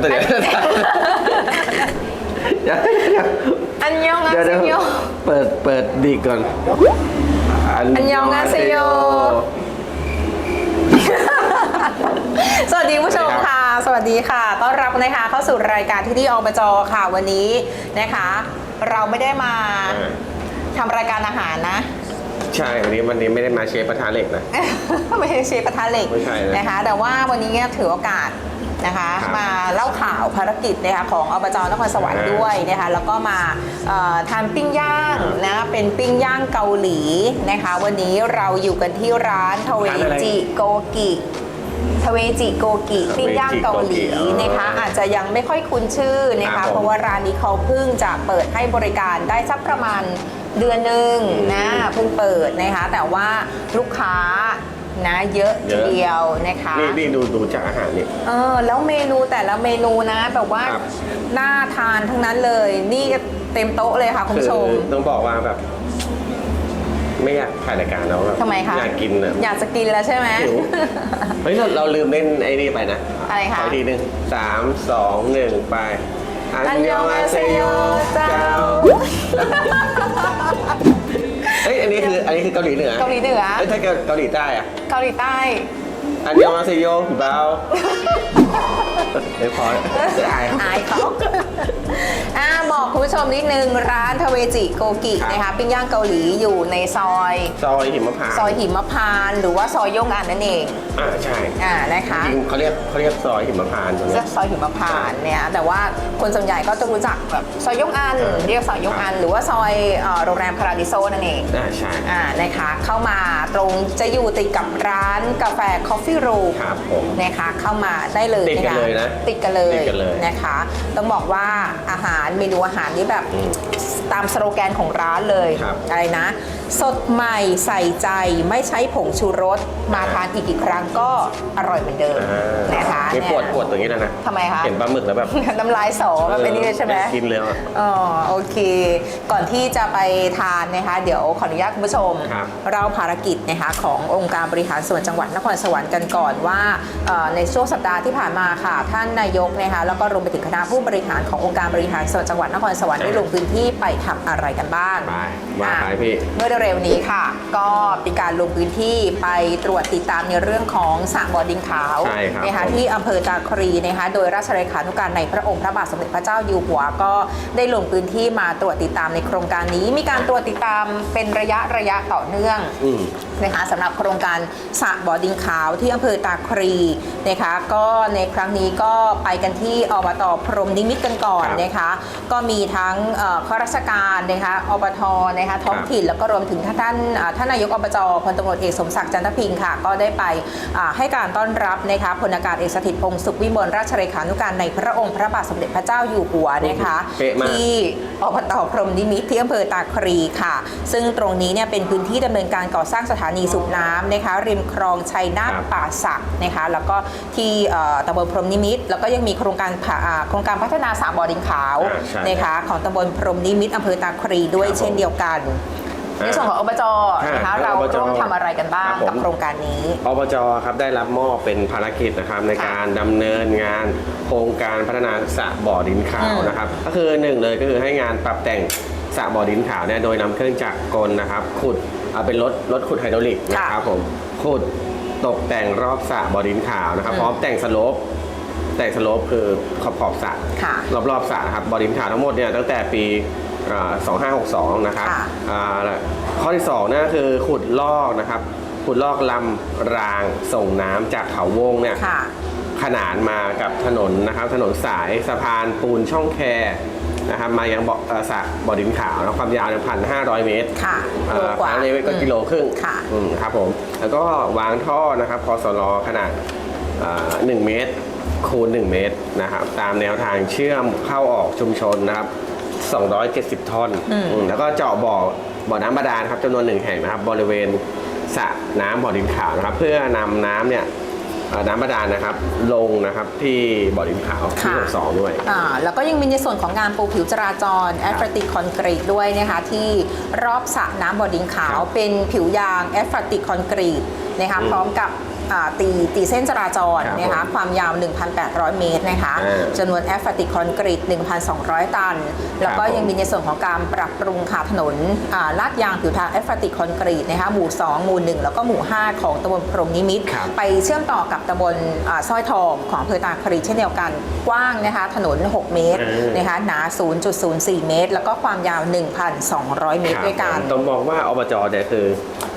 เดี๋ยวเดี๋ยวเดี๋ยวเดี๋ยวอันยองอาเดี๋ยวเซเดี๋ยวโย เปิดเปิดดีก่อนอันยองอาเซโย สวัสดีผู้ชมค่ะ สวัสดีค่ะ ต้อนรับนะคะเข้าสู่รายการที่ที่อบจค่ะวันนี้นะคะ เราไม่ได้มาทำรายการอาหารนะ ใช่วันนี้วันนี้ไม่ได้มาเชฟประธานเหล็กนะ ไม่ใช่เชฟกระทะเหล็กไม่ใช่นะ นะคะ แต่ว่าวันนี้เนี่ยถือโอกาส นะคะครับมาเล่าข่าวภารกิจนะคะของอบจนครสวรรค์อ่าด้วยนะคะแล้วก็มาเอ่อทานปิ้งย่างครับนะเป็นปิ้งย่างเกาหลีนะคะ วันนี้เราอยู่กันที่ร้านทเวร้านอะไรจิโกกิทเวจิโกกิปิ้งย่างเกาหลีทเวจิโกกินะคะอ๋อออาจจะยังไม่ค่อยคุ้นชื่อนะครัคะบผมเพราะว่าร้านนี้เขาเพิ่งจะเปิดให้บริการได้สักประมาณเดือนหนึ่งนะเพิ่งเปิดนะคะ แต่ว่าลูกค้า นะ เยอะเยทีอะเดียวนะคะนี่นี่ดูดูจากอาหารนี่เออแล้วเมนูแต่ละเมนูนะแบบว่าครับ น่าทานทั้งนั้นเลย นี่ก็เต็มโต๊ะเลยค่ะคุณผู้ชมคือต้องบอกว่าแบบ ไม่อยากถ่ายรายการแล้วแบบทำไมคะ อยากกินอะ อยากจะกินแล้วใช่ไหม หิว เฮ้ยเราเราลืมเล่นไอ้นี่ไปนะอะไรคะขออีกทีหนึ่งสามสองหนึ่งไปอันยองอาเซโยเจ้าเฮ้ยอันนี้คืออันนี้คือเกาหลีเหนือเกาหลีเหนือเฮ้ยถ้าเกิดเกาหลีใต้อะเกาหลีใต้ อันยองอาเซโยเบาเดี๋ยวพออายอายเขาอ่าบอก คุณผู้ชมนิดนึงร้านทเวจิโกกิครับนะคะปิ้งย่างเกาหลีอยู่ในซอย ซอยหิมพานต์ซอยหิมพานต์หรือว่าซอยย่งอันนั่นเองอ่าใช่อ่านะคะจริงเขาเรียกเขาเรียกซอยหิมพานต์ตรงนี้ซอยหิมพานต์เนี่ยแต่ว่าคนส่วนใหญ่ก็จะรู้จักแบบซอยยกอันเออเรียกซอยยกอัน หรือว่าซอยเอ่อโรงแรมพาราดิโซนั่นเอง อ่าใช่ อ่านะคะเข้ามาตรงจะอยู่ติดกับร้านกาแฟ Coffee Room ครับผมนะคะเข้ามาได้เลยติดกันะคเลยนะติดกันเลยติดกันเลย นะคะ ต้องบอกว่าอาหารเมนูอาหารนี่แบบ ตามสโลแกนของร้านเลยครับ อะไรนะ สดใหม่ใส่ใจไม่ใช้ผงชูรส มาทานอีกกี่ครั้งก็อร่อยเหมือนเดิมอ่านะคะนี่เนี่ยปวดปวดตรงนี้แล้วนะทำไมคะ เห็นปลาหมึกแล้วแบบ น้ำลายสอมาเป็นนี่เลยใช่ไหมอออยากกินเลยอะอ๋อโอเค ก่อนที่จะไปทานนะคะ เดี๋ยวขออนุญาตคุณผู้ชม ครับเราภารกิจนะคะขององค์การบริหารส่วนจังหวัดนครสวรรค์กันก่อนว่าเอ่อในช่วงสัปดาห์ที่ผ่านมาค่ะ ท่านนายกนะคะแล้วก็รวมไปถึงคณะผู้บริหารขององค์การบริหารส่วนจังหวัดนครสวรรค์ได้ลงพื้นที่ไปทำอะไรกันบ้างไปว่าไปอะพี่ เมื่อเร็วๆนี้ค่ะ ก็มีการลงพื้นที่ไปตรวจติดตามในเรื่องของสระบ่อดินขาวใช่ครับนะคะผมที่อำเภอตาครีนะคะโดยราชเลขานุการในพระองค์พระบาทสมเด็จพระเจ้าอยู่หัวก็ได้ลงพื้นที่มาตรวจติดตามในโครงการนี้ มีการตรวจติดตามเป็นระยะระยะต่อเนื่องอืม นะคะสำหรับโครงการสระบ่อดินขาวที่อำเภอตาครีนะคะก็ในครั้งนี้ก็ไปกันที่อบตพรหมนิมิตกันก่อนครับนะคะก็มีทั้งเอ่อข้าราชการนะคะอบตนะคะท้องถิ่นแล้วก็รวมถึงท่านอ่าท่านนายกอบจพลตำรวจเอกสมศักดิ์จันทพิงค์ค่ะก็ได้ไปอ่าให้การต้อนรับนะคะพลอากาศเอกสถิตพงศ์สุขวิมลราชเลขานุการในพระองค์พระบาทสมเด็จพระเจ้าอยู่หัวนะคะเป๊ะมากที่อบตพรหมนิมิตที่อำเภอตาครีค่ะ ซึ่งตรงนี้เนี่ยเป็นพื้นที่ดำเนินการก่อสร้างสถานีสูบน้ำนะคะริมคลองชัยนาทครับป่าสักนะคะแล้วก็ที่เอ่อตำบลพรหมนิมิต แล้วก็ยังมีโครงการผ่าอ่าโครงการพัฒนาสามบ่อดินขาวอ่าใช่นะคะของตำบลพรหมนิมิตอำเภอตาครีด้วยครับผมเช่นเดียวกันอ่าในส่วนของอบจนะคะอ่าเราอบจร่วมทำอะไรกันบ้างครับผมกับโครงการนี้ อบจครับได้รับมอบเป็นภารกิจนะครับในการดำเนินงานโครงการพัฒนาสระบ่อดินขาวอืมนะครับก็คือหนึ่งเลยก็คือให้งานปรับแต่งสระบ่อดินขาวเนี่ยโดยนำเครื่องจักรกลนะครับขุด เอาเป็นรถรถขุดไฮดรอลิกนะครับผมขุดตกแต่งรอบสระบ่อดินขาวนะครับอืมพร้อมแต่งสโลปแต่งสโลปคือขอบขอบสระค่ะรอบๆสระนะครับบ่อดินขาวทั้งหมดเนี่ยตั้งแต่ปีอ่า2562 นะครับค่ะอ่าแล้วข้อที่2นั่นก็คือขุดลอกนะครับ ขุดลอกลำรางส่งน้ำจากเขาวงเนี่ยค่ะขนานมากับถนนนะครับ ถนนสายสะพานปูนช่องแค นะครับมายังบ่อเอ่อสระบ่อดินขาวนะความยาวพันห้าร้อยเมตรค่ะเอ่โลอกว่าพันเมตรก็อืมกิโลครึ่งค่ะ อืมครับผมแล้วก็วางท่อนะครับพสลขนาดอ่าหนึ่งเมตร คูณ 1 เมตรนะครับตามแนวทางเชื่อมเข้าออกชุมชนนะครับ 270ท่อนอืมอืมแล้วก็เจาะบ่อบ่อน้ำบาดาลครับจำนวนหนึ่งแห่งนะครับ บริเวณสระน้ำบ่อดินขาวนะครับ เพื่อนำน้ำเนี่ยเอ่อ น้ำบาดาลนะครับ ลงนะครับที่บ่อดินขาวที่ค่ะ62ด้วยอ่าแล้วก็ยังมีในส่วนของการปูผิวจราจรแอฟริติกคอนกรีตด้วยนะคะที่รอบสระน้ำบ่อดินขาวครับเป็นผิวยางแอฟริติกคอนกรีตนะคะอืมพร้อมกับอ่า ตีตีเส้นจราจรครับนะคะผมความยาว 1,800 เมตรนะคะอ่าจำนวนแอสฟัลติกคอนกรีต 1,200 ตัน แล้วก็ครับผมยังมีในส่วนของการปรับปรุงค่ะถนนอ่าลาดยางผิวทางแอสฟัลติกคอนกรีตนะคะหมู่ 2 หมู่ 1 แล้วก็หมู่ 5 ของตำบลพรหมนิมิตรครับไปเชื่อมต่อกับตำบลอ่าสร้อยทองของอำเภอตาคลีเช่นเดียวกันกว้างนะคะถนน 6 เมตรเออนะคะหนา 0.04 เมตร แล้วก็ความยาว 1,200 เมตรด้วยกันต้องบอกว่าอบจเนี่ยคือ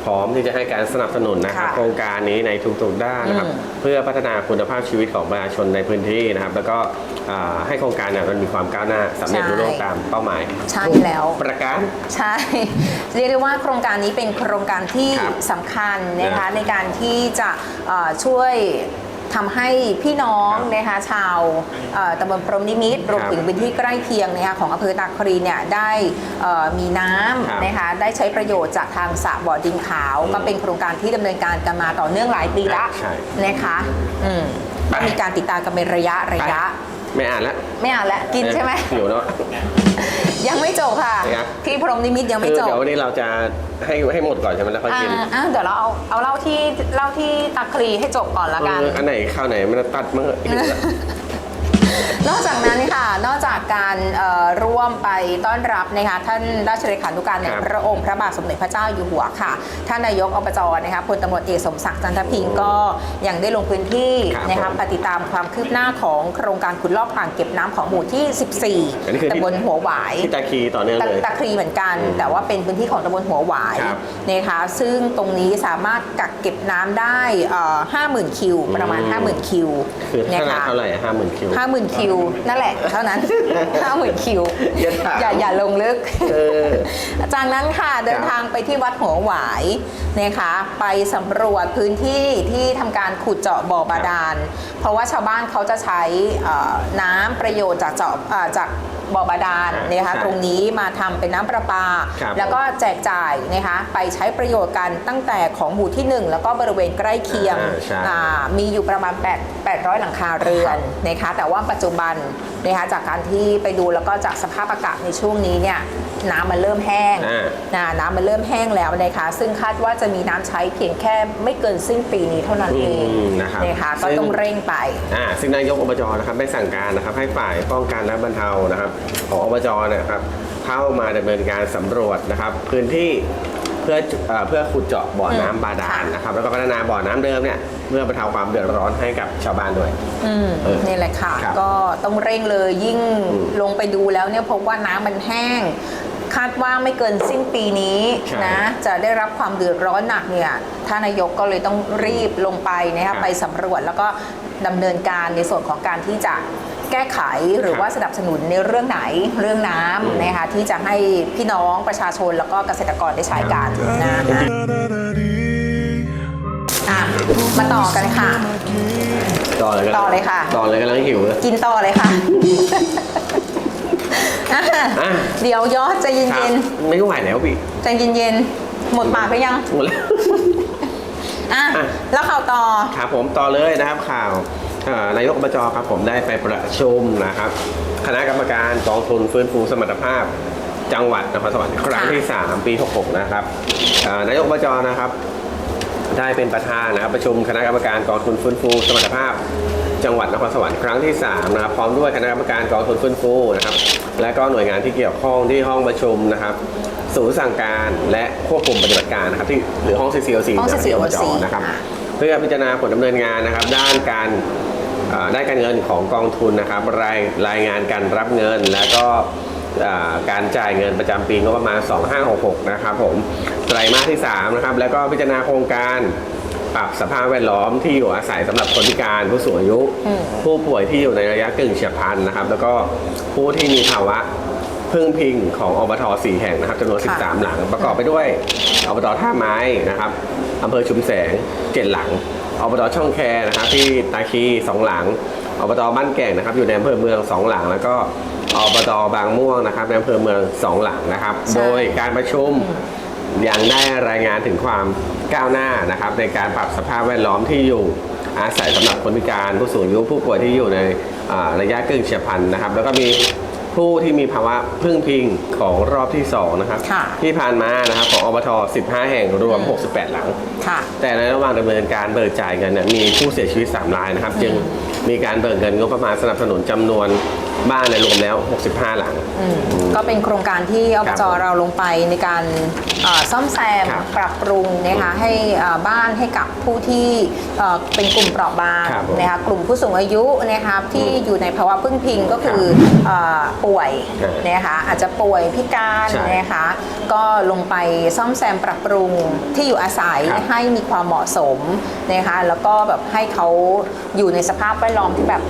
พร้อมที่จะให้การสนับสนุนนะครับค่ะโครงการนี้ในทุกๆด้านนะครับอืมเพื่อพัฒนาคุณภาพชีวิตของประชาชนในพื้นที่นะครับแล้วก็อ่าให้โครงการเนี่ยมันมีความก้าวหน้าสำเร็จใช่รุ่ร่วงตามเป้าหมายใช่แล้วประการ ใช่ เรียกได้ว่าโครงการนี้เป็นโครงการที่ครับสำคัญนะคะนะในการที่จะเอ่อช่วย ทำให้พี่น้องครับนะคะชาวเอ่อตำบลพรหมนิมิตรรวมครับถึงพื้นที่ใกล้เคียงนะคะของอำเภอตาคลีเนี่ยได้เอ่อมีน้ครับำนะคะได้ใช้ประโยชน์จากทางสระบ่อดินขาว ก็เป็นโครงการที่ดำเนินการกันมาต่อเนื่องหลายปีละใช่นะคะอืมก็มีการติดตามกันเป็นระยะระยะ ไม่อ่านแล้วไม่เอาละกินใช่ไหมอยู่เนาะ ยังไม่จบค่ะครับที่พรหมนิมิตยังไม่คือจบเดี๋ยววันนี้เราจะให้ให้หมดก่อนใช่ไหมแล้วค่อยกินอ่าอ่าเดี๋ยวเราเอาเอาเล่าที่เล่าที่ตักคลีให้จบก่อนละกัน เอออันไหนข้าวไหนมันตัดมั้งหิวแล้ว นอกจากนั้นค่ะ นอกจากการเอ่อร่วมไปต้อนรับนะคะท่านราชเลขานุการในครับพระองค์พระบาทสมเด็จพระเจ้าอยู่หัวค่ะ ท่านนายกอบจนะคะพลตำรวจเอกสมศักดิ์จันทพิงค์ก็ยังได้ลงพื้นที่ครับนะคะผมปฏิดตามความคืบหน้าของโครงการขุดลอกอ่างเก็บน้ำของหมู่ที่อันนี้คือ14ที่ตำบลหัวหวายที่ตาคีต่อเนื่องตะเลยตะครีเหมือนกัน แต่ว่าเป็นพื้นที่ของตำบลหัวหวายครับนะคะซึ่งตรงนี้สามารถกักเก็บน้ำได้ห้าหมื่นคิว ประมาณอืม50,000 คิวคือนะเท่าไหร่คะเท่าไหร่ห้าหมื่นคิวห้าหมื่นคิวนั่นแหละ เท่านั้น ห้าหมื่นคิว อย่าถามอย่าอย่าลงลึก เออ จากนั้นค่ะเดินทางไปที่วัดหัวหวายนะคะไปสำรวจพื้นที่ที่ทำการขุดเจาะบ่อบาดาล เพราะว่าชาวบ้านเขาจะใช้เอ่อน้ำประโยชน์จากเจาะเอ่อจาก บ่อบาดาลอ่านะคะใช่ตรงนี้มาทำเป็นน้ำประปาครับแล้วก็แจกจ่ายนะคะไปใช้ประโยชน์กันตั้งแต่ของหมู่ที่ 1 แล้วก็บริเวณใกล้เคียงอ่าใช่อ่ามีอยู่ประมาณ 8 800 หลังคาเรือนนะคะแต่ว่าปัจจุบันนะคะจากการที่ไปดูแล้วก็จากสภาพอากาศในช่วงนี้เนี่ยน้ำมันเริ่มแห้งอ่า นะน้ำมันเริ่มแห้งแล้วนะคะซึ่งคาดว่าจะมีน้ำใช้เพียงแค่ไม่เกินสิ้นปีนี้เท่านั้นเองอืมนะครับนะคะก็ซึ่ง ต้องเร่งไป อ่าซึ่งนายกอบจนะครับได้สั่งการนะครับให้ฝ่ายป้องกันและบรรเทานะครับ ของอบจนะครับเข้ามาดำเนินการสำรวจนะครับ พื้นที่ เพื่อเอ่อเพื่อขุดเจาะบ่อน้ำบาดาลนะครับ แล้วก็พัฒนาบ่อน้ำเดิมเนี่ยเพื่อบรรเทาความเดือดร้อนให้กับชาวบ้านด้วย อืมเออนี่แหละค่ะ ครับก็ต้องเร่งเลยยิ่งอืมลงไปดูแล้วเนี่ยพบว่าน้ำมันแห้ง คาดว่าไม่เกินสิ้นปีนี้ใช่นะ จะได้รับความเดือดร้อนหนักเนี่ยท่านนายกก็เลยต้องรีบลงไปนะครัคะบ ไปสำรวจแล้วก็ดำเนินการในส่วนของการที่จะ แก้ไขหรือครับว่าสนับสนุนในเรื่องไหนเรื่องน้อืมำนะคะที่จะให้พี่น้องประชาชนแล้วก็เกษตรกรได้ใช้กันนะคะอะมาต่อกันค่ะ ต่อเลยกันต่อเลยค่ะ ต่อเลยกำลังหิวเลย กินต่อเลยค่ะ อะอะเดี๋ยวยอดใจครัเย็บนไม่ไหวแล้วพี่ๆใจเย็นๆ หมดปากไปยัง หมดแล้วอะอะ แล้วข่าวต่อ ครับผมต่อเลยนะครับข่าวเอ่อ นายกอบจครับผมได้ไปประชุมนะครับ คณะกรรมการกองทุนฟื้นฟูสมรรถภาพ จังหวัดนครสวรรค์ครั้งที่ 3 ปี 66 นะครับเอ่อนายกอบจนะครับ ได้เป็นประธานนะครับประชุมคณะกรรมการกองทุนฟื้นฟูสมรรถภาพ จังหวัดนครสวรรค์ครั้งที่3นะครับพร้อมด้วยคณะกรรมการกองทุนฟื้นฟูนะครับ และก็หน่วยงานที่เกี่ยวข้องที่ห้องประชุมนะครับศูนย์สั่งการและควบคุมปฏิบัติการนะครับที่หรือห้อง CCOC ห้อง CCOC นะครับอะเพื่อพิจารณาผลดำเนินงานนะครับ ด้านการ เอ่อด้านการเงินของกองทุนนะครับรายรายงานการรับเงินและก็เอ่อการจ่ายเงินประจำปีงบประมาณ 2566 นะครับผมไตรมาสที่ 3 นะครับ แล้วก็พิจารณาโครงการปรับสภาพแวดล้อมที่อยู่อาศัยสำหรับคนพิการผู้สูงอายุอืมผู้ป่วยที่อยู่ในระยะกึ่งเฉียบพลันนะครับ แล้วก็ผู้ที่มีภาวะพึ่งพิงของอบท4แห่งนะครับจำนวนค่ะ13 หลังประกอบไปด้วยอบตท่าไม้นะครับอำเภอชุมแสงเจ็ดหลัง อบตช่องแคนะครับที่ตาคีสองหลังอบตบ้านแก่งนะครับอยู่ในอำเภอเมืองสองหลัง แล้วก็อบตบางม่วงนะครับในอำเภอเมืองสองหลังนะครับใช่โดยการประชุมยังได้รายงานถึงความก้าวหน้านะครับในการปรับสภาพแวดล้อมที่อยู่อาศัยสำหรับคนพิการผู้สูงอายุผู้ป่วยที่อยู่ในอ่าระยะกึ่งเฉียบพลันนะครับ แล้วก็มี ผู้ที่มีภาวะพึ่งพิงของรอบที่ 2 นะครับ ค่ะที่ผ่านมานะครับของอบท 15 แห่งรวม 68 หลัง ค่ะ แต่ในระหว่างดำเนินการเบิกจ่ายเงินเนี่ยมีผู้เสียชีวิต 3 รายนะครับ จึงมีการเบิกเงินงบประมาณสนับสนุนจำนวนบ้านในยรวมแล้ว 65 หลัง อืมก็เป็นโครงการที่อบครับจเราลงไปในการเอ่อซ่อมแซมครับปรับปรุงนะคะให้เอ่อบ้านให้กับผู้ที่เอ่อเป็นกลุ่มเปราะบางครับผมนะคะกลุ่มผู้สูงอายุนะคะที่อยู่ในภาวะพึ่งพิงก็คือเอ่อป่วยครับนะคะอาจจะป่วยพิการใช่นะคะก็ลงไปซ่อมแซมปรับปรุงที่อยู่อาศัยครับให้มีความเหมาะสมนะคะแล้วก็แบบให้เขาอยู่ในสภาพแวดล้อมที่แบบ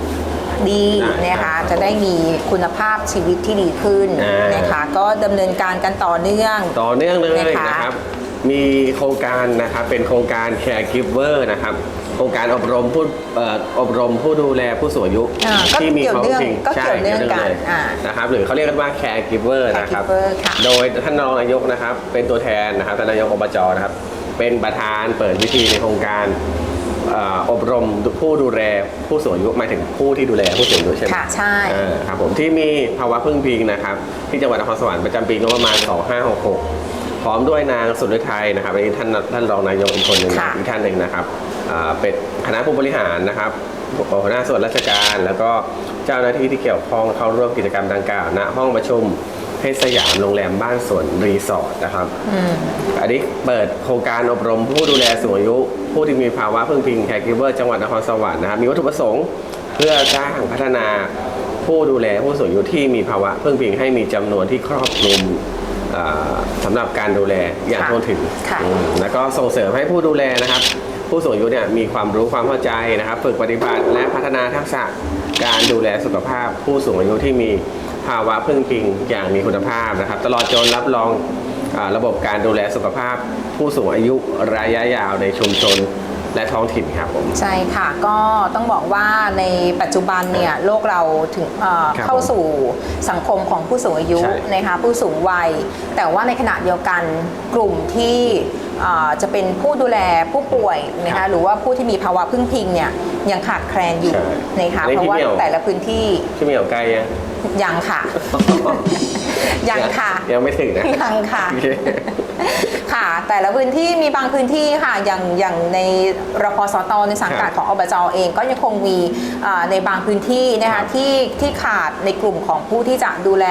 ดีได้นะครัคะบจะได้มีคุณภาพชีวิตที่ดีขึ้นอ่าน นะคะก็ดำเนินการกันต่อเนื่อง ต่อเนื่องเลยนะคะนะครับ มีโครงการนะครับเป็นโครงการ Caregiver นะครับ โครงการอบรมผู้เอ่ออบรมผู้ดูแลผู้สูงอายุอ่าก็ที่มีเกี่ยวความเนื่องจริงก็เกี่ยวเนื่องกันใช่อ่านะครับหรือเขาเรียกกันว่า Caregiver นะครับ Caregiver ค่ะ โดยท่านรองนายกนะครับ เป็นตัวแทนนะครับท่านนายกอบจนะครับ เป็นประธานเปิดวิธีในโครงการเอ่ออบรมผู้ดูแลผู้สูงอายุหมายถึงผู้ที่ดูแลผู้สูงอายุใช่ไหม ค่ะใช่เออครับผมที่มีภาวะพึ่งพิงนะครับ ที่จังหวัดนครสวรรค์ประจำปีงบประมาณ 2566 พร้อมด้วยนางสุรไทยนะครับอันนี้ท่านท่านรองนายกอีกคนหนึ่งค่ะ อีกท่านหนึ่งนะครับอ่า เป็นคณะผู้บริหารนะครับหัวหน้าส่วนราชการ แล้วก็เจ้าหน้าที่ที่เกี่ยวข้องเข้าร่วมกิจกรรมดังกล่าวณห้องประชุมเพชรสยามโรงแรมบ้านสวนรีสอร์ทนะครับอันนี้เปิดโครงการอบรมผู้ดูแลสูงอายุ ผู้ที่มีภาวะพึ่งพิงแคร์กิเวอร์จังหวัดนครสวรรค์นะครับมีวัตถุประสงค์เพื่อสร้างพัฒนาผู้ดูแลผู้สูงอายุที่มีภาวะพึ่งพิงให้มีจำนวนที่ครอบคลุมเอ่อสำหรับการดูแลอย่างค่ะทั่วถึงค่ะอืมแล้วก็ส่งเสริมให้ผู้ดูแลนะครับ ผู้สูงอายุเนี่ยมีความรู้ความเข้าใจนะครับ ฝึกปฏิบัติและพัฒนาทักษะการดูแลสุขภาพ ผู้สูงอายุที่มีภาวะพึ่งพิงอย่างมีคุณภาพนะครับ ตลอดจนรับรองอาระบบการดูแลสุขภาพ ผู้สูงอายุระยะยาวในชุมชน และท้องถิ่นครับผม ใช่ค่ะก็ต้องบอกว่าในปัจจุบันเนี่ยโลกเราถึงเอ่อครับเข้าสู่สังคมของผู้สูงอายุใช่นะคะผู้สูงวัย แต่ว่าในขณะเดียวกันกลุ่มที่เอ่อจะเป็นผู้ดูแลผู้ป่วยนะครัคะบหรือว่าผู้ที่มีภาวะพึ่งพิงเนี่ยยังขาดแคลนอยู่ใช่นะคะอันนี้เพราะว่าพี่เหมียว แต่ละพื้นที่ที่มีอยู่ใกล้ยัง ยังค่ะ ยังค่ะ ยังไม่ถึงนะยังค่ะ โอเค ค่ะ แต่ละพื้นที่มีบางพื้นที่ค่ะ อย่างอย่างในรพสตในสังกัดครับของอบจเอง ก็ยังคงมีอ่าในบางพื้นที่นะครัคะบที่ที่ขาดในกลุ่มของผู้ที่จะดูแล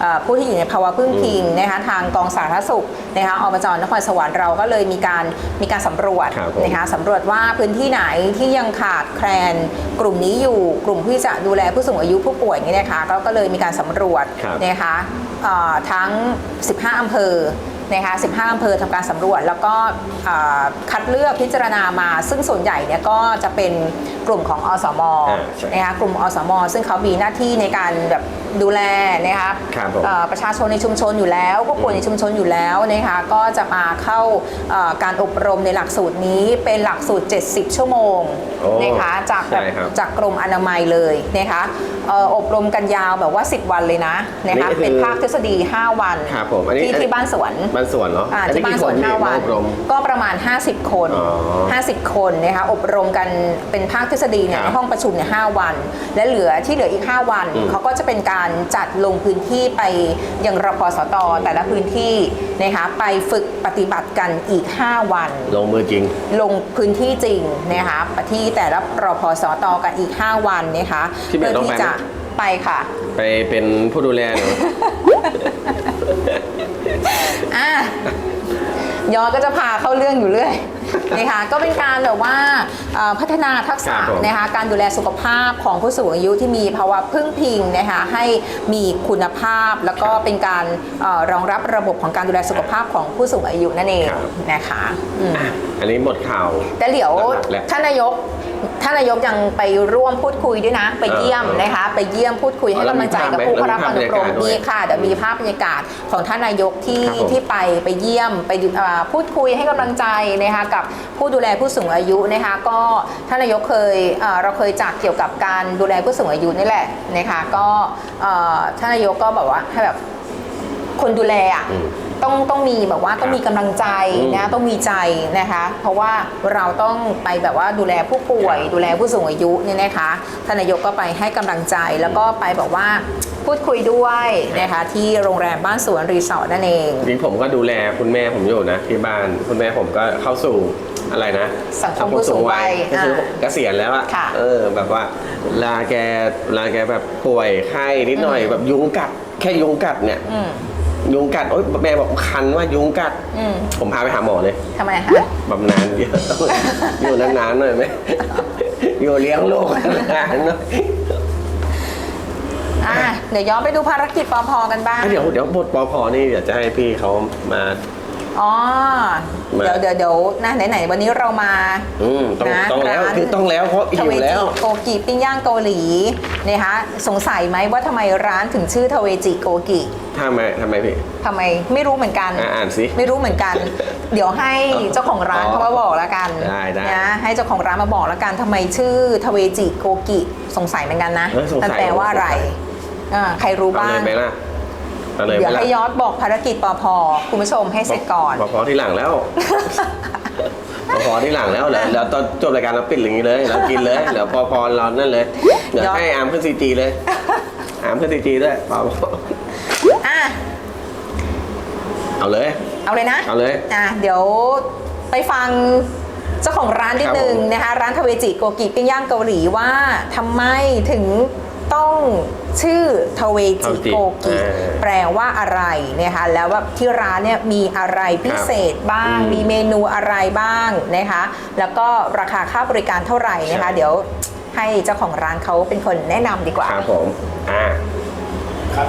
เอ่อผู้ที่อยู่ในภาวะพึ่งพิงนะคะทางกองสาธารณสุขนะคะอบจนครสวรรค์เราก็เลยมีการมีการสำรวจครับผม นะคะ สำรวจว่าพื้นที่ไหนที่ยังขาดแคลนกลุ่มนี้อยู่กลุ่มที่จะดูแลผู้สูงอายุผู้ป่วยนี่นะคะก็ก็เลยมีการสำรวจครับนะคะเอ่อ ทั้ง 15 อำเภอนะคะ15 อำเภอทำการสำรวจ แล้วก็เอ่อคัดเลือกพิจารณามา ซึ่งส่วนใหญ่เนี่ยก็จะเป็นกลุ่มของอสมอ่าใช่นะคะกลุ่มอสม ซึ่งเขามีหน้าที่ในการแบบ ดูแลนะคะครับผม เอ่อประชาชนในชุมชนอยู่แล้วผู้ป่วยในชุมชนอยู่แล้วนะคะก็จะมาเข้าเอ่อการอบรมในหลักสูตรนี้เป็นหลักสูตร 70 ชั่วโมงโอ้นะคะจากแบบใช่ครับ จากกรมอนามัยเลยนะคะเอ่ออบรมกันยาวแบบว่า 10 วันเลยนะนะคะนี่คือเป็นภาคทฤษฎี 5 วันครับผมอันนี้ที่อันนี้ที่บ้านสวน บ้านสวนเหรออ่าอัที่บ้านสวนกี่ค5วัน อบรม ก็ประมาณ 50 คน อ๋อ50 คนนะคะอบรมกันเป็นภาคทฤษฎีเนี่ยครับในห้องประชุมเนี่ย5วัน และเหลือที่เหลืออีก 5 วันอืมเขาก็จะเป็นการจัดลงพื้นที่ไปยังรพสตแต่ละพื้นที่นะคะไปฝึกปฏิบัติกันอีก 5 วัน ลงมือจริง ลงพื้นที่จริงนะคะที่แต่ละรพสตกันอีก 5 วันนะคะที่เหมียวต้องที่ไปไหมจะไปค่ะ ไปเป็นผู้ดูแลหนูอะยอก็จะพาเข้าเรื่องอยู่เรื่อย นะคะก็เป็นการแบบว่าเอ่อพัฒนาทักษะครับผม นะคะการดูแลสุขภาพของผู้สูงอายุที่มีภาวะพึ่งพิงนะคะให้มีคุณภาพแล้วก็เป็นการเออรองรับระบบของการดูแลสุขภาพของผู้สูงอายุนั่นเองครับ นะคะอืม อันนี้หมดข่าว แต่เดี๋ยวหลักๆแหละท่านนายกท่านนายกยังไปร่วมพูดคุยด้วยนะ ไปเยี่ยมเออนะคะ ไปเยี่ยมพูดคุยให้อ๋อกำลังใจกับแล้วมีผู้ภาพไหมเข้ารับอนุกรมแล้วมีภาพบรรยากาศด้วยนี่ค่ะเดี๋ยวมีภาพบรรยากาศของท่านนายกที่ครับผมที่ไปไปเยี่ยมไปดูอ่าพูดคุยให้กำลังใจนะคะกับผู้ดูแลผู้สูงอายุนะคะ ก็ท่านนายกเคยเเราเคยจัดเกี่ยวกับการดูแลผู้สูงอายุนี่แหละนะคะก็ท่านนายกก็บอกว่าให้แบบ คนดูแลอะอืมต้องต้องมีแบบว่าต้องมีกำลังใจอืมนะต้องมีใจนะคะ เพราะว่าเราต้องไปแบบว่าดูแลผู้ป่วย ดูแลผู้สูงอายุเนี่ยนะคะท่านนายกก็ไปให้กำลังใจแล้วก็ไปบอกว่าพูดคุยด้วยนะคะที่โรงแรมบ้านสวนรีสอร์ทนั่นเองนี่ผมก็ดูแลคุณแม่ผมอยู่นะที่บ้านคุณแม่ผมก็เข้าสู่อะไรนะสังคมผู้สูงวัยก็คืออ่าเกษียณแล้วอะค่ะเออแบบว่าลาแกลาแกแบบป่วยไข้นิดหน่อยแบบยุงกัดแค่ยุงกัดเนี่ยอืม ยุงกัดโอ๊ยแม่บอกคันว่ายุงกัด อืมผมพาไปหาหมอเลยทำไมคะ บำนาญเยอะอยู่นานๆหน่อยไหมอยู่เลี้ยงลูกนานๆหน่อยอะ เดี๋ยวย้อนไปดูภารกิจปอพอกันบ้างอะเดี๋ยวเดี๋ยวบทปอพอนี่เดี๋ยวจะให้พี่เขามา อ๋อ มา เดี๋ยวเดี๋ยวเดี๋ยวนะไหนๆวันนี้เรามา อืมต้องนะต้องแล้วร้านคือต้องแล้วเพราะทหิวเวแล้จิวโกกิปิ้งย่างเกาหลีนะคะสงสัยไหมว่าทำไมร้านถึงชื่อทเวจิโกกิทำไมทำไมพี่ ทำไมไม่รู้เหมือนกัน อะอ่านสิไม่รู้เหมือนกัน เดี๋ยวให้เจ้าของร้านอ๋อเขามาบอกแล้วกันได้ได้นะให้เจ้าของร้านมาบอกแล้วกันทำไมชื่อทเวจิโกกิสงสัยเหมือนกันนะเออสงสัยมันแปลว่าอะไรอ่าใครรู้เอาบ้าเลงยไหมล่ะ เอาเลยไหเดี๋มยวล่ะให้ยอดบอกภารกิจปอพอคุณผู้ชมให้เสร็จก่อนพอพอที่หลังแล้วพอพอที่หลังแล้วแล้วแล้วตอนจบรายการเราปิดอย่างนี้เลยเรากินเลยเดี๋ยวพอพอเรานั่นเลยเดี๋ยวยอดให้อาร์มขึ้นซีจีเลยอาร์มขึ้นซีจีด้วยพอพออะเอาเลย เอาเลยนะ เอาเลยอะเดี๋ยวไปฟังเจ้าของร้านนิดนึงครับผมนะคะ ร้านทเวจิโกกิปิ้งย่างเกาหลีว่าทำไมถึง ต้องชื่อทเวจิโกกิแปลว่าอะไรนะคะแล้วว่าที่ร้านเนี่ยมีอะไรพิเศษบ้าง มีเมนูอะไรบ้างนะคะแล้วก็ราคาค่าบริการเท่าไหร่นะคะ เดี๋ยวให้เจ้าของร้านเขาเป็นคนแนะนำดีกว่า ครับผมอ่าครับ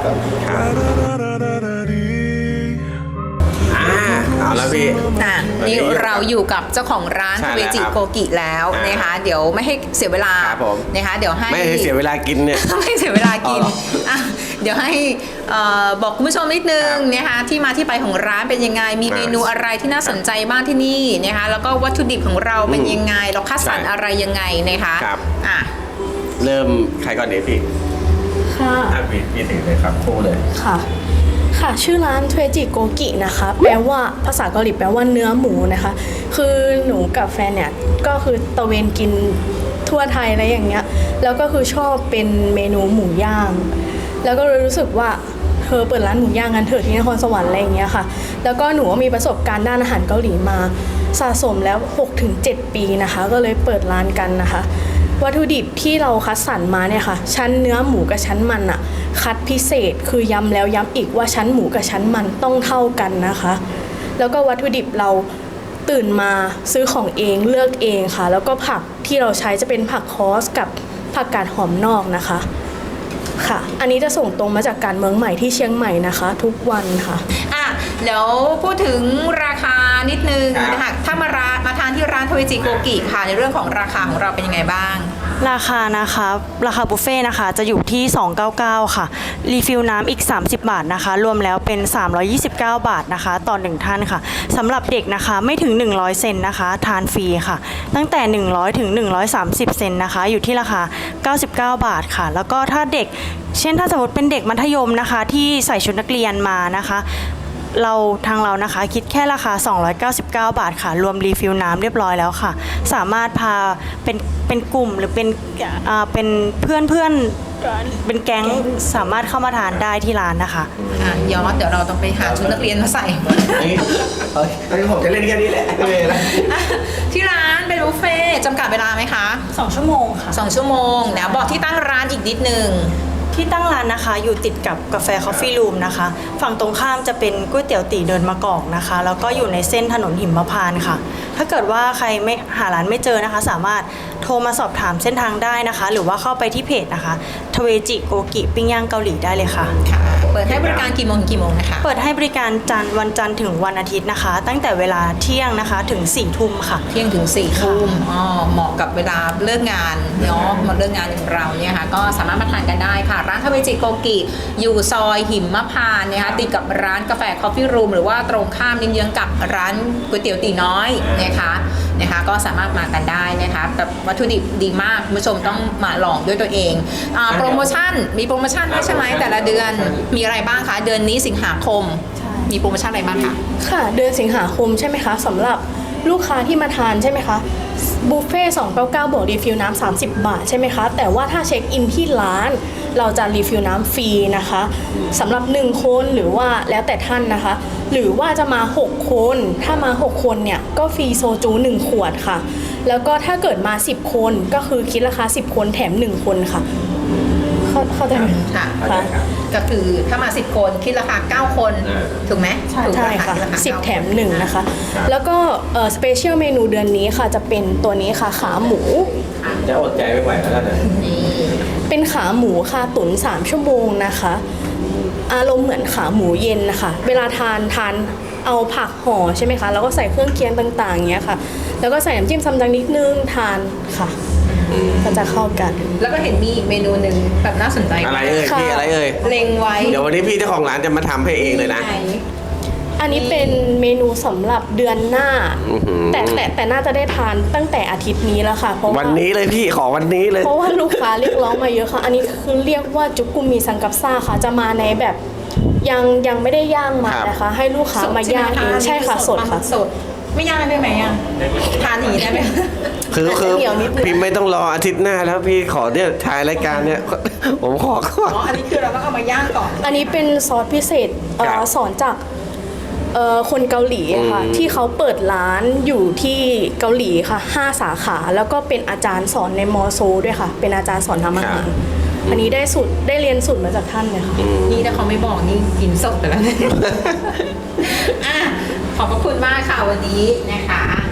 เอาแล้วพี่ อะนี่เราอยู่กับเจ้าของร้านใช่ทเวจิแล้วครับโกกิแล้วอ่านนะคะ เดี๋ยวไม่ให้เสียเวลาครับผม นะคะ เดี๋ยวให้ ไม่ให้เสียเวลากินเนี่ย ไม่เสียเวลากินอ๋อเหรออะเดี๋ยวให้เอ่อบอกคุณผู้ชมนิดนึงครับนะคะที่มาที่ไปของร้านเป็นยังไง มีอ่าเมนูอะไรที่น่าสนใจบ้างที่นี่นะคะแล้วก็วัตถุดิบของเราเป็นอืมยังไง เราคัดสรรใช่อะไรยังไงนะคะครับ อะเริ่มใครก่อนเดี๋ยวพี่ ค่ะ อะพี่พี่ถือเลยครับคู่เลย ค่ะ ค่ะ ชื่อร้านทเวจิโกกินะคะ แปลว่าภาษาเกาหลีแปลว่าเนื้อหมูนะคะ คือหนูกับแฟนเนี่ย ก็คือตะเวนกินทั่วไทยอะไรอย่างเงี้ย แล้วก็คือชอบเป็นเมนูหมูย่าง แล้วก็เลยรู้สึกว่าเธอเปิดร้านหมูย่างกันเถอะที่นครสวรรค์อะไรอย่างเงี้ยค่ะ แล้วก็หนูก็มีประสบการณ์ด้านอาหารเกาหลีมาสะสมแล้ว 6-7 ปีนะคะ ก็เลยเปิดร้านกันนะคะ วัตถุดิบที่เราคัดสรรมาเนี่ยค่ะ ชั้นเนื้อหมูกับชั้นมันอะคัดพิเศษคือย้ำแล้วย้ำอีกว่าชั้นหมูกับชั้นมันต้องเท่ากันนะคะ แล้วก็วัตถุดิบเราตื่นมาซื้อของเองเลือกเองค่ะ แล้วก็ผักที่เราใช้จะเป็นผักคอสกับผักกาดหอมนอกนะคะค่ะ อันนี้จะส่งตรงมาจากการเมืองใหม่ที่เชียงใหม่นะคะ ทุกวันค่ะอะ แล้วพูดถึงราคานิดนึงครับ นะคะถ้ามาร้านมาทานที่ร้านทเวจิโกกิค่ะ ในเรื่องของราคาของเราเป็นยังไงบ้าง ราคานะคะราคาบุฟเฟ่ต์นะคะจะอยู่ที่ 299 ค่ะ รีฟิลน้ำอีก 30 บาทนะคะ รวมแล้วเป็น 329 บาทนะคะ ต่อ1ท่านค่ะสำหรับเด็กนะคะไม่ถึง 100 เซนนะคะ ทานฟรีค่ะ ตั้งแต่ 100 ถึง 130 เซนนะคะ อยู่ที่ราคา 99 บาทค่ะ แล้วก็ถ้าเด็ก เช่นถ้าสมมติเป็นเด็กมัธยมนะคะ ที่ใส่ชุดนักเรียนมานะคะ เราทางเรานะคะ คิดแค่ราคา 299 บาทค่ะ รวมรีฟิลน้ำเรียบร้อยแล้วค่ะ สามารถพาเป็นเป็นกลุ่มหรือเป็นอ่าเป็นเพื่อนเพื่อนเป็นแก๊งสามารถเข้ามาทานได้ที่ร้านนะคะอะยอดเดี๋ยวเราต้องไปหาชุดนักเรียนมาใส่ นี่เฮ้ยเฮ้ยผมจะเล่นแค่นี้แหละไม่เป็นไรอะที่ร้านเป็นบุฟเฟ่ต์จำกัดเวลาไหมคะ 2 ชั่วโมงค่ะสองชั่วโมงนะบอกที่ตั้งร้านอีกนิดนึง ที่ตั้งร้านนะคะ อยู่ติดกับกาแฟคอฟฟี่รูมนะคะ ฝั่งตรงข้ามจะเป็นก๋วยเตี๋ยวตีเดินมะกอกนะคะ แล้วก็อยู่ในเส้นถนนหิมพานต์ค่ะ ถ้าเกิดว่าใครไม่หาร้านไม่เจอนะคะ สามารถ โทรมาสอบถามเส้นทางได้นะคะ หรือว่าเข้าไปที่เพจนะคะทเวจิโกกิปิ้งย่างเกาหลีได้เลยค่ะ ค่ะ เปิดให้บริการกี่โมงถึงกี่โมงนะคะ เปิดให้บริการจันทร์วันจันทร์ถึงวันอาทิตย์นะคะ ตั้งแต่เวลาเที่ยงนะคะถึง4ี่ทุ่มค่ะ เที่ยงถึง4ี่ทุ่มอ๋อเหมาะกับเวลาเลิกงานเนาะมาเลิกงานอย่างเราเนี่ยค่ะ ก็สามารถมาทานกันได้ค่ะ ร้านทเวจิโกกิอยู่ซอยหิมพานต์นะคะติดกับร้านกาแฟคอฟฟี่รูมหรือว่าตรงข้ามเยื้องๆกับร้านก๋วยเตี๋ยวตีน้อยนะคะ นะคะก็สามารถมากันได้นะคะแบบวัตถุดิบดีมากคุณผู้ชมต้องมาลองด้วยตัวเองอาโปรโมชั่นมีโปรโมชั่นด้วยใช่ไหมแต่ละเดือนมีอะไรบ้างคะเดือนนี้สิงหาคม มีโปรโมชั่นอะไรบ้างคะ ค่ะ เดือนสิงหาคมใช่ไหมคะสำหรับลูกค้าที่มาทานใช่ไหมคะบุฟเฟ่299 บวกรีฟิลน้ำ30 บาทใช่ไหมคะ แต่ว่าถ้าเช็คอินที่ร้าน เราจะรีฟิลน้ำฟรีนะคะสำหรับ 1 คนหรือว่าแล้วแต่ท่านนะคะ หรือว่าจะมา 6 คน ถ้ามา 6 คนเนี่ยก็ฟรีโซจู 1 ขวดค่ะ แล้วก็ถ้าเกิดมา 10 คนก็คือคิดราคา 10 คนแถม 1 คนค่ะ เข้าเข้าใจไหม ค่ะค่ะก็คือถ้ามา 10 คนคิดราคา 9 คน อ่า ถูกไหมถูกใช่ราค่ะคิดราาสิบ9แถมหนึ่งนะคะ ครับ แล้วก็สเปเชียลเมนูเดือนนี้ค่ะจะเป็นตัวนี้ค่ะขาหมู จะอดใจไม่ไหวแล้วนะ นี่เป็นขาหมูค่ะตุ๋น3ชั่วโมงนะคะ อารมณ์เหมือนขาหมูเย็นนะคะ เวลาทานทานเอาผักห่อใช่ไหมคะ แล้วก็ใส่เครื่องเคียงต่างๆอย่างเงี้ยค่ะ แล้วก็ใส่น้ำจิ้มซัมจังนิดนึงทานค่ะ ก็จะเข้ากัน แล้วก็เห็นมีอีกเมนูหนึ่งแบบน่าสนใจอะไรเอ่ยค่ะพี่อะไรเอ่ยเล็งไว้ เดี๋ยววันนี้พี่เจ้าของร้านจะมาทำให้เองเลยนะไห อันนี้เป็นเมนูสำหรับเดือนหน้า อื้อหือ แต่แต่แต่น่าจะได้ทานตั้งแต่อาทิตย์นี้แล้วค่ะ เพราะว่าวันนี้เลยพี่ขอวันนี้เลย เพราะว่าลูกค้าเรียกร้องมาเยอะค่ะ อันนี้คือเรียกว่าจุกุมีซังกัปซ่าค่ะ จะมาในแบบยังยังไม่ได้ย่างมาครับ นะคะ ให้ลูกค้าสดมาใช่ไหย่างเองใช่ค่ะสดค่ะ สดไม่ย่างได้ไหมอะทานอย่างนี้ได้ไหม คือคือเหนียวนิดนึงพี่ไม่ต้องรออาทิตย์หน้าแล้วพี่ขอเนี่ยถ่ายรายการเนี่ย ผมขอก่อน อ๋อ อันนี้คือเราต้องเอามาย่างก่อน อันนี้เป็นซอสพิเศษเอ่อครับ สอนจาก เอ่อคนเกาหลีค่ะอืม ที่เขาเปิดร้านอยู่ที่เกาหลีค่ะห้าสาขา แล้วก็เป็นอาจารย์สอนในมอโซด้วยค่ะ เป็นอาจารย์สอนทำอาหารอันนี้ได้สูตรได้เรียนสูตรมาจากท่านเลยค่ะ นี่ถ้าเขาไม่บอกนี่กินสดไปแล้วเนี่ยอะขอบพระคุณมากค่ะวันนี้นะคะอ่าอ๋อ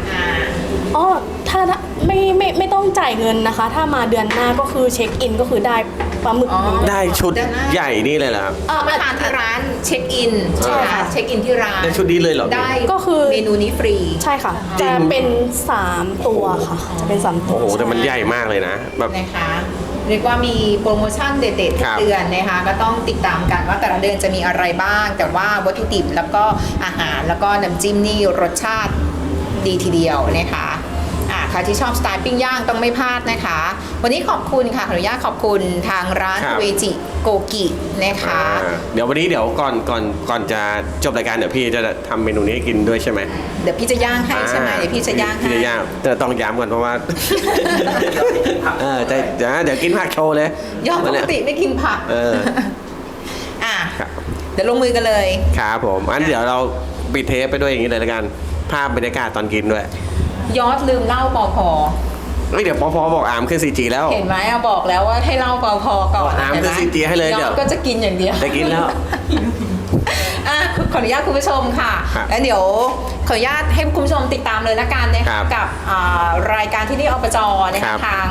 ถ้าไม่ไม่ไม่ต้องจ่ายเงินนะคะ ถ้ามาเดือนหน้าก็คือเช็คอินก็คือได้ปลาหมึกอ๋อนี้ได้ชุดใหญ่นี่เลยเหรอครับอ่ามาทานที่ร้านเช็คอินใช่ไหมใช่ค่ะคะเช็คอินที่ร้านได้ชุดนี้เลยเหรอ ได้ก็คือ เมนูนี้ฟรี ใช่ค่ะ จริจะง เป็น3ตัวค่ะ จะเป็น3ตัวโอ้โหแต่มันใหญ่มากเลยนะแบบ นะคะเรียกว่ามีโปรโมชั่นเด็ดๆทุคกรับเดือนนะคะก็ต้องติดตามกันว่าแต่ละเดือนจะมีอะไรบ้าง แต่ว่าวัตถุดิบแล้วก็อาหารแล้วก็น้ำจิ้มนี่รสชาติดีทีเดียวนะคะอ่า ใครที่ชอบสไตล์ปิ้งย่างต้องไม่พลาดนะคะ วันนี้ขอบคุณค่ะขออนุญาตขอบคุณทางร้านครับ เวจิโกกินะคะ อ่าเดี๋ยววันนี้เดี๋ยวก่อนก่อนก่อนจะจบรายการเดี๋ยวพี่จะทำเมนูนี้ให้กินด้วยใช่ไหมเดี๋ยวพี่จะย่างให้ใช่ไหมเดี๋ยวพี่จะย่างพี่ให้จะย่างแต่ต้องย้ำก่อนเพราะว่า เออแต่เดี๋ยวเดี๋ยวกินผักโชว์เลยยอมปกติไม่กินผักเออ อะ ครับ เดี๋ยวลงมือกันเลย ครับผม อันเดี๋ยวเราปิดเทปไปด้วยอย่างนี้เลยละกัน ภาพบรรยากาศตอนกินด้วย ยอดลืมเล่าปอพอเฮ้ยเดี๋ยวพอพอบอกอามขึ้น 4G แล้ว เห็นไหมอะบอกแล้วว่าให้เล่าปอพอก่อนอะเห็นไหมคือ CG ให้เลยยเดี๋อยวดก็จะกินอย่างเดียวได้กินแล้วอะขออนุญาตคุณผู้ชมค่ะครับแล้วเดี๋ยวขออนุญาตให้คุณผู้ชมติดตามเลยละกันนะครัคะบกับอ่ารายการที่นี่อบจนะครัคะบทาง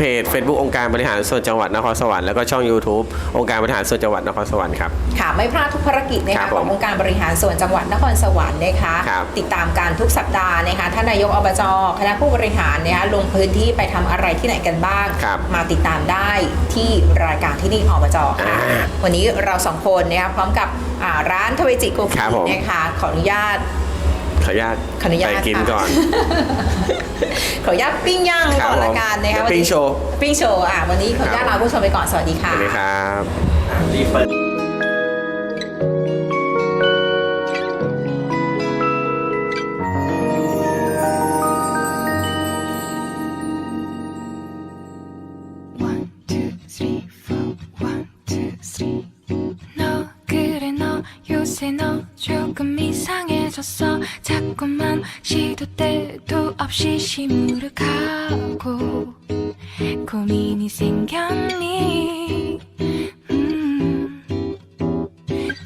เพจ Facebook องค์การบริหารส่วนจังหวัดนครสวรรค์แล้วก็ช่อง YouTube องค์การบริหารส่วนจังหวัดนครสวรรค์ครับ ค่ะไม่พลาดทุกภารกิจนะครัคะบผมขององค์การบริหารส่วนจังหวัดนครสวรรค์นะคะครับติดตามการทุกสัปดาห์นะคะท่านนายกอบจคณะผู้บริหารนะคะลงพื้นที่ไปทำอะไรที่ไหนกันบ้าง ครับมาติดตามได้ที่รายการที่นี่อบจค่ะ อ่าวันนี้เราสองคนนะคะพร้อมกับอ่าร้านทเวจิโกครักิบผมนะคะขออนุญาตข ออนุญาตขออนุญาตไปกินค่ะ ก่อน ขออนุญาตปิ้งย่างครับก่อนละผมกันนะคะเดี๋ยววันนี้ปิ้งโชว์ ปิ้งโชว์อะวันนี้ขออนุญาตครับลาผู้ชมไปก่อนสวัสดีสค่ะ วัสดีครับ รีบเปิด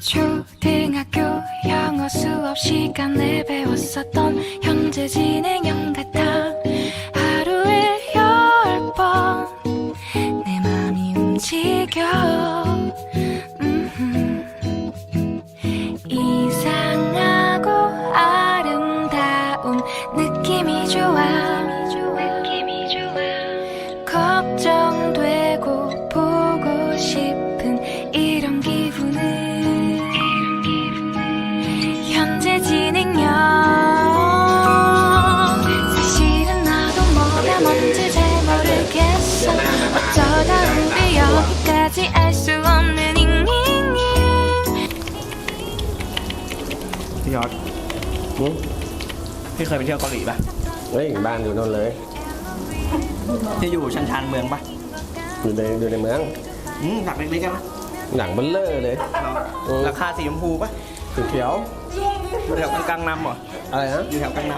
초등학교 영어 수업 시간에 배웠었던 현재 진행형 같아 ยอดอืมพี่เคยไปเที่ยวเกาหลีปะเฮ้ยบ้านอยู่โน่นเลย ที่อยู่ชันชานเมืองปะอยู่ในอยู่ในเมือง อืมหนักเล็กๆกันปะหนังเบลเลอร์เลย เออ ราคาสีชมพูปะสีเขียว อยู่แถวกลางๆนำเหรออะไรนะ อยู่แถวกลางน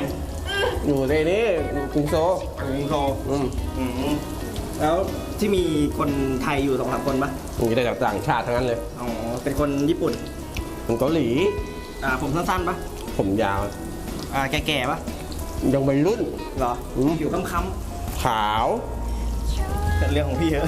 อยู่ในนี้กรุงโซลำกรุงโซลอืมอืมแล้วที่มีคนไทยอยู่สองสามคนปะมีแต่จากต่างชาติทั้งนั้นเลย อ๋อเป็นคนญี่ปุ่น คนเกาหลี อ่าผมสั้นๆปะผมยาวอ่าแก่ๆปะยังวัยรุ่น เหรออืม ผิวค้ำขาว ๆเป็นเรื่องของพี่เถอะ